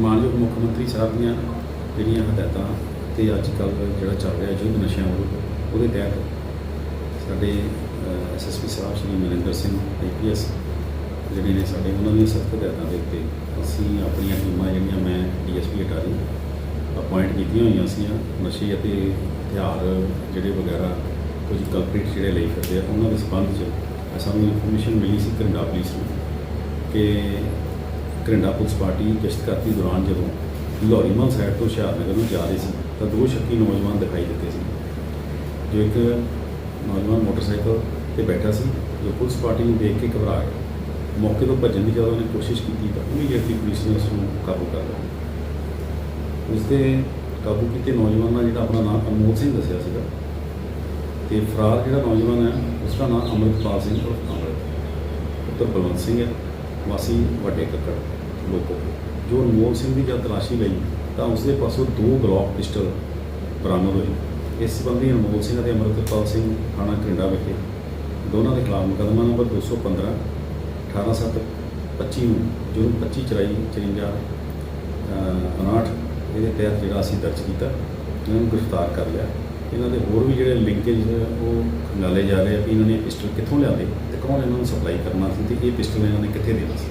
ਮਾਨਯੋਗ ਮੁੱਖ ਮੰਤਰੀ ਸਾਹਿਬ ਦੀਆਂ ਜਿਹੜੀਆਂ ਹਦਾਇਤਾਂ ਤੇ ਅੱਜ ਕੱਲ ਜਿਹੜਾ ਚੱਲ ਰਿਹਾ ਯੁੱਧ ਨਸ਼ਿਆਂ ਵਿਰੁੱਧ ਉਹਦੇ ਤਹਿਤ ਸਾਡੇ ਐਸਐਸਪੀ ਸਾਹਿਬ ਸ਼੍ਰੀ ਮਨਿੰਦਰ ਸਿੰਘ ਆਈਪੀਐਸ ਜਿਹੜੇ ਨੇ ਸਾਡੇ, ਉਹਨਾਂ ਦੀਆਂ ਸਖਤ ਹਦਾਇਤਾਂ ਦੇ ਉੱਤੇ ਅਸੀਂ ਆਪਣੀਆਂ ਟੀਮਾਂ ਜਿਹੜੀਆਂ, ਮੈਂ ਡੀਐਸਪੀ ਅਟਾਰੀ ਅਪਾਇੰਟ ਕੀਤੀਆਂ ਹੋਈਆਂ ਸੀ ਨਸ਼ੇ ਅਤੇ ਹਥਿਆਰ ਜਿਹੜੇ ਵਗੈਰਾ ਕੁਝ ਕਲਪ੍ਰੀਟ ਜਿਹੜੇ ਲਈ ਫਿਰਦੇ ਆ, ਉਹਨਾਂ ਦੇ ਸੰਬੰਧ 'ਚ ਸਾਨੂੰ ਇਨਫੋਰਮੇਸ਼ਨ ਮਿਲੀ ਸੀ ਕਰਿੰਡਾ ਪੁਲਿਸ ਨੂੰ ਕਿ ਘਰਿੰਡਾ ਪੁਲਿਸ ਪਾਰਟੀ ਗਸ਼ਤ ਦੌਰਾਨ ਜਦੋਂ ਲੋਰੀਮਲ ਸਾਈਡ ਤੋਂ ਹੁਸ਼ਿਆਰਨਗਰ ਨੂੰ ਜਾ ਰਹੀ ਸੀ, ਤਾਂ ਦੋ ਸ਼ੱਕੀ ਨੌਜਵਾਨ ਦਿਖਾਈ ਦਿੱਤੇ ਸੀ। ਜੋ ਇੱਕ ਨੌਜਵਾਨ ਮੋਟਰਸਾਈਕਲ ਤੇ ਬੈਠਾ ਸੀ, ਜੋ ਪੁਲਿਸ ਪਾਰਟੀ ਨੂੰ ਦੇਖ ਕੇ ਘਬਰਾ ਗਿਆ। ਮੌਕੇ ਤੋਂ ਭੱਜਣ ਦੀ ਜਦੋਂ ਉਹਨੇ ਕੋਸ਼ਿਸ਼ ਕੀਤੀ ਤਾਂ ਇਮੀਡੀਏਟਲੀ ਪੁਲਿਸ ਨੇ ਉਸ ਨੂੰ ਕਾਬੂ ਕਰ ਲਿਆ। ਉਸ ਦੇ ਕਾਬੂ ਕੀਤੇ ਨੌਜਵਾਨ ਦਾ ਜਿਹੜਾ ਆਪਣਾ ਨਾਮ ਅਨਮੋਲ ਸਿੰਘ ਦੱਸਿਆ ਸੀਗਾ, ਤੇ ਫਰਾਰ ਜਿਹੜਾ ਨੌਜਵਾਨ ਹੈ ਉਸ ਦਾ ਨਾਮ ਅਮਰਿਤਪਾਲ ਸਿੰਘ ਉਰਫ ਅੰਮ੍ਰਿਤ। ਪੁੱਤਰ ਬਲਵੰਤ ਸਿੰਘ ਹੈ। ਵਾਸੀ ਵੱਡੇ ਕੱਕੜ, ਲੋਕੋ। ਜੋ ਅਨਮੋਲ ਸਿੰਘ ਦੀ ਜਦ ਤਲਾਸ਼ੀ ਲਈ, ਤਾਂ ਉਸ ਦੇ ਪਾਸੋਂ ਦੋ ਗਲੌਕ ਪਿਸਟਲ ਬਰਾਮਦ ਹੋਏ। ਇਸ ਸੰਬੰਧੀ ਅਨਮੋਲ ਸਿੰਘ ਅਤੇ ਅਮਰਿਤਪਾਲ ਸਿੰਘ ਥਾਣਾ ਕਰਿੰਡਾ ਵਿਖੇ ਦੋਨਾਂ ਦੇ ਖਿਲਾਫ ਮੁਕੱਦਮਾ ਨੰਬਰ 215 18725 ਨੂੰ ਜੋ 25 ਚਰਾਈ 54 59 ਇਹਦੇ ਤਹਿਤ ਜਿਹੜਾ ਅਸੀਂ ਦਰਜ ਕੀਤਾ, ਇਹਨਾਂ ਨੂੰ ਗ੍ਰਿਫਤਾਰ ਕਰ ਲਿਆ। ਇਹਨਾਂ ਦੇ ਹੋਰ ਵੀ ਜਿਹੜੇ ਲਿੰਕੇਜ ਉਹ ਖੰਗਾਲੇ ਜਾ ਰਹੇ ਆ ਕਿ ਇਹਨਾਂ ਨੇ ਪਿਸਟਲ ਕਿੱਥੋਂ ਲਿਆਂਦੇ ਤੇ ਕੌਣ ਇਹਨਾਂ ਨੂੰ ਸਪਲਾਈ ਕਰਨਾ ਸੀ ਤੇ ਇਹ ਪਿਸਟਲ ਇਹਨਾਂ ਨੇ ਕਿੱਥੇ ਦੇਣਾ ਸੀ?